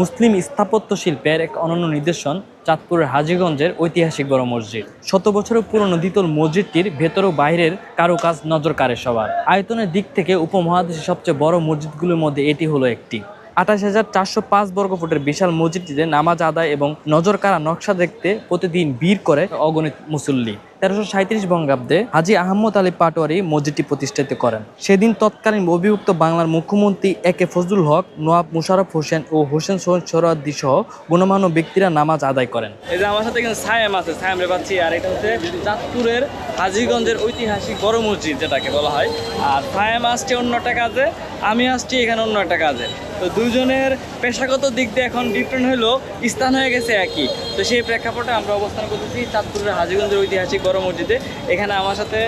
মুসলিম স্থাপত্য শিল্পের এক অনন্য নিদর্শন চাঁদপুরের হাজীগঞ্জের ঐতিহাসিক বড় মসজিদ। শত বছরের পুরনো দ্বিতল মসজিদটির ভেতর ও বাইরের কারুকাজ নজর কাড়ে সবার। আয়তনের দিক থেকে উপমহাদেশের সবচেয়ে বড় মসজিদগুলোর মধ্যে এটি হলো একটি। আঠাশ হাজার চারশো পাঁচ বর্গ ফুটের বিশাল মসজিদটিতে নামাজ আদায় এবং নজর কাড়া নকশা দেখতে প্রতিদিন ভিড় করে অগণিত মুসল্লি। তেরোশো সাঁত্রিশ বঙ্গাব্দে হাজি আহমদ আলী পাটোয়ারি মসজিদটি প্রতিষ্ঠিত করেন। সেদিন তৎকালীন অভিযুক্ত বাংলার মুখ্যমন্ত্রী এ কে ফজলুল হক, নোয়াব মুশারফ হোসেন ও হোসেন সোহন সোহরাদ্দি সহ গণমান্য ব্যক্তিরা নামাজ আদায় করেন। এই যে আমার সাথে কিন্তু সায়েম আছে, সায়েম পাচ্ছি, আর এটা হচ্ছে চাঁদপুরের হাজিগঞ্জের ঐতিহাসিক বড় মসজিদ যেটাকে বলা হয়। আর সায়েম আসছে অন্য একটা কাজে, আমি আসছি এখানে অন্য একটা কাজে। তো দুজনের পেশাগত দিক দিয়ে এখন ডিফারেন্ট হলেও স্থান হয়ে গেছে একই। তো সেই প্রেক্ষাপটে আমরা অবস্থান করতেছি চাঁদপুরের হাজিগঞ্জের ঐতিহাসিক বড় মসজিদে। এখানে আমার সাথে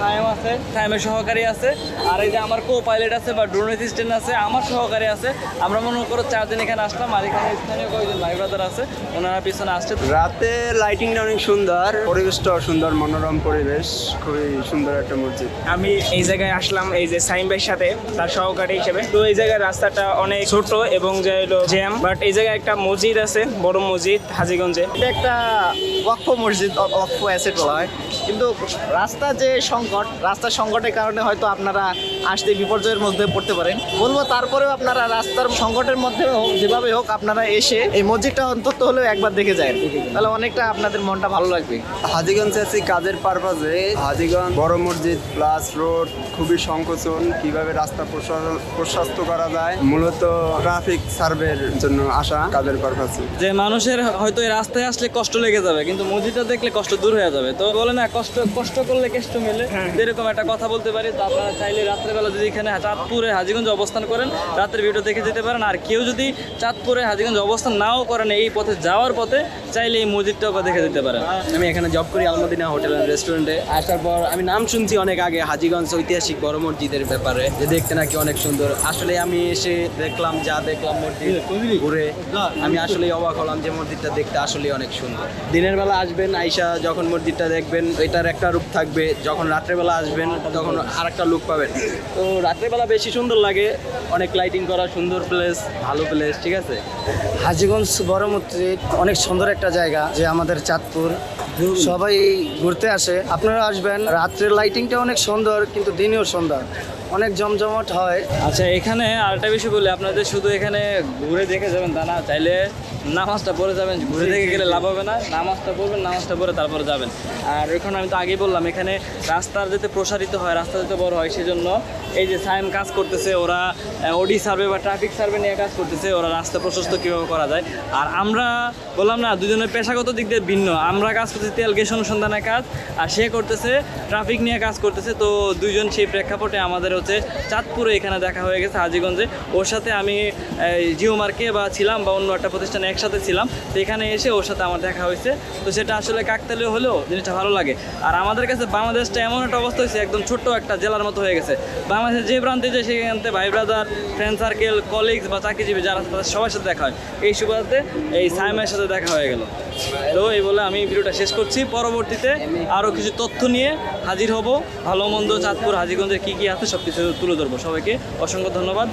সায়েম আছে সায়েমের সহকারী আছে আর এই যে আমার কো পাইলট আছে বা ড্রোন অ্যাসিস্ট্যান্ট আছে আমার সহকারী আছে। আমরা মনে করো চারদিন এখানে আসলাম আর এখানে স্থানীয় কয়েকজন ভাই ব্রাদার আছে ওনারা পিছনে আসছে। রাতে লাইটিংটা অনেক সুন্দর পরিবেশটাও সুন্দর মনোরম পরিবেশ খুবই সুন্দর একটা মসজিদ। আমি এই জায়গায় আসলাম এই যে সাইম ভাইয়ের সাথে তার সহকারী হিসেবে। তো এই জায়গায় রাস্তাটা অনেক ছোট এবং যে হলো জ্যাম বাট এই জায়গায় একটা মসজিদ আছে বড় মসজিদ হাজিগঞ্জে। এটা একটা ওয়াকফ মসজিদ ওয়াকফ অ্যাসেট বলা হয়। কিন্তু রাস্তা যে সংকট রাস্তার সংকটের কারণে হয়তো আপনারা আসতে বিপর্যয়ের মধ্যে পড়তে পারেন। বলব তারপরেও আপনারা রাস্তার সংকটের মধ্যে হোক যেভাবে হোক আপনারা এসে এই মসজিদটা অন্তত হলেও একবার দেখে যায় তাহলে অনেকটা আপনাদের মনটা ভালো লাগবে। হাজিগঞ্জ আছি কাজের পারপাজে হাজিগঞ্জ বড় মসজিদ প্লাস রোড খুবই সংকোচন কীভাবে রাস্তা প্রশা- প্রশস্ত করা যায়। মূলত ট্রাফিক সার্ভের জন্য আসা কাজের পারপাজে যে মানুষের হয়তো এই রাস্তায় আসলে কষ্ট লেগে যাবে কিন্তু মসজিদটা দেখলে কষ্ট দূর হয়ে যাবে। তো বলে না কষ্ট কষ্ট করলে কেষ্ট মেলে। এরকম একটা কথা বলতে পারি তো আপনারা চাইলে রাত্রেবেলা যদি এখানে চাঁদপুরে হাজিগঞ্জ অবস্থান করেন রাতের ভিডিও দেখে যেতে পারেন। আর কেউ যদি চাঁদপুরে হাজিগঞ্জ অবস্থান নাও করেন এই পথে যাওয়ার পথে চাইলে এই মসজিদটাও দেখে যেতে পারেন। আমি এখানে জব করি আলমদিনা হোটেল অ্যান্ড রেস্টুরেন্টে আসার পর আমি নাম শুনছি অনেক আগে হাজিগঞ্জ ঐতিহাসিক বড় মসজিদের ব্যাপারে। যে দেখতে নাকি অনেক সুন্দর। আসলে আমি এসে দেখলাম যা দেখলাম মসজিদ ঘুরে আমি আসলে অবাক হলাম যে মসজিদটা দেখতে আসলে অনেক সুন্দর। দিনের বেলা আসবেন আইসা যখন মসজিদটা দেখবেন এটার একটা রূপ থাকবে। যখন রাত্রেবেলা আসবেন তখন আর একটা লুক পাবেন। তো রাত্রেবেলা বেশি সুন্দর লাগে। অনেক লাইটিং করা সুন্দর প্লেস ভালো প্লেস ঠিক আছে? হাজিগঞ্জ বড় অনেক সুন্দর একটা জায়গা যে আমাদের চাঁদপুর। সবাই ঘুরতে আসে। আপনারা আসবেন রাত্রের লাইটিংটা অনেক সুন্দর কিন্তু দিনেও সুন্দর। অনেক জমজমাট হয়। আচ্ছা এখানে আরেকটা বিষয় বলি আপনাদের শুধু এখানে ঘুরে দেখে যাবেন তা না চাইলে নামাজটা পড়ে যাবেন, ঘুরে দেখে গেলে লাভ হবে না। নামাজটা পড়বেন, নামাজটা পড়ে তারপরে যাবেন। আর এখানে আমি তো আগেই বললাম, এখানে রাস্তার যাতে প্রসারিত হয়, রাস্তা যাতে বড় হয়, সেজন্য এই যে সাইম কাজ করতেছে, ওরা ওডি সার্ভে বা ট্রাফিক সার্ভে নিয়ে কাজ করতেছে, ওরা রাস্তা প্রশস্ত কীভাবে করা যায়। আর আমরা বললাম না, দুজনের পেশাগত দিক দিয়ে ভিন্ন। আমরা কাজ করতেছি তেল, গ্যাস অনুসন্ধানের কাজ, আর সে করতেছে ট্রাফিক নিয়ে কাজ করতেছে। তো দুইজন সেই প্রেক্ষাপটে আমাদের হচ্ছে চাঁদপুরে এখানে দেখা হয়ে গেছে হাজিগঞ্জে। ওর সাথে আমি জিও মার্কে বা ছিলাম বা অন্য একটা প্রতিষ্ঠানে একসাথে ছিলাম, তো এখানে এসে ওর সাথে আমার দেখা হয়েছে। তো সেটা আসলে কাকতালীয় হলেও জিনিসটা ভালো লাগে। আর আমাদের কাছে বাংলাদেশটা এমন একটা অবস্থা হয়েছে, একদম ছোট্ট একটা জেলার মতো হয়ে গেছে। বাংলাদেশের যে প্রান্তে যায় সেখান ভাই ব্রাদার ফ্রেন্ড সার্কেল কলিগস বা চাকরিজীবী যারা তাদের সবার সাথে দেখা হয়। এই সুবাদে এই সাইমের সাথে দেখা হয়ে গেল। তো এই বলে আমি ভিডিওটা শেষ করছি। পরবর্তীতে আরও কিছু তথ্য নিয়ে হাজির হব। ভালো মন্দ চাঁদপুর, হাজিগঞ্জের কী কী আছে সব কিছু তুলে ধরবো। সবাইকে অসংখ্য ধন্যবাদ।